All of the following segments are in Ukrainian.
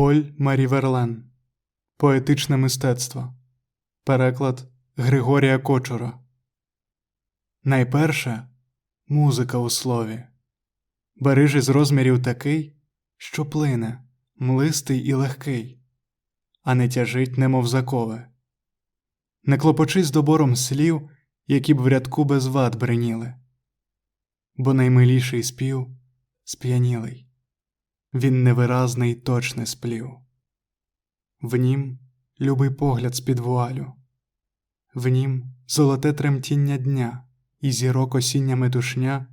Поль Марі Верлен Поетичне мистецтво. Переклад Григорія Кочура. Найперше музика у слові. Бериж із розмірів такий, що плине, млистий і легкий, а не тяжить, немов закови. Не клопочись добором слів, які б в рядку без вад бреніли, бо наймиліший спів сп'янілий він невиразний точне сплів. В нім любий погляд з-під вуалю, в нім золоте тремтіння дня і зірок осіння метушня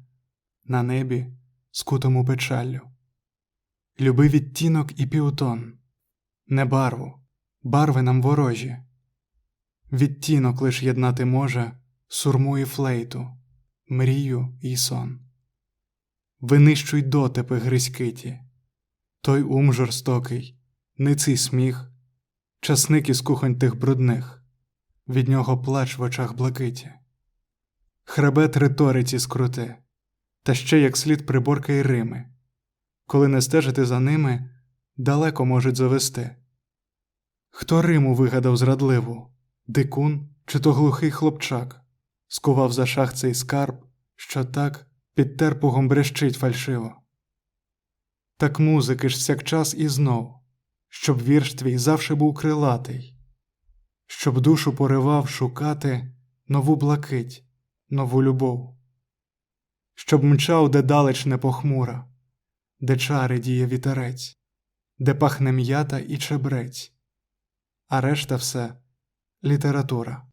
на небі скутому печаллю. Люби відтінок і півтон, не барву, барви нам ворожі. Відтінок лиш єднати може сурму і флейту, мрію і сон. Винищуй дотипи гризькиті, той ум жорстокий, ниций сміх, часник із кухонь тих брудних, від нього плач в очах блакиті, хребет риториці скрути, та ще як слід приборка й Рими, коли не стежити за ними, далеко можуть завести. Хто Риму вигадав зрадливу, дикун чи то глухий хлопчак, скував за шах цей скарб, що так під терпугом брещить фальшиво. Так музики ж всякчас і знов, щоб вірш твій завше був крилатий, щоб душу поривав шукати нову блакить, нову любов, щоб мчав де далеч не похмура, де чари діє вітерець, де пахне м'ята і чебрець, а решта все література.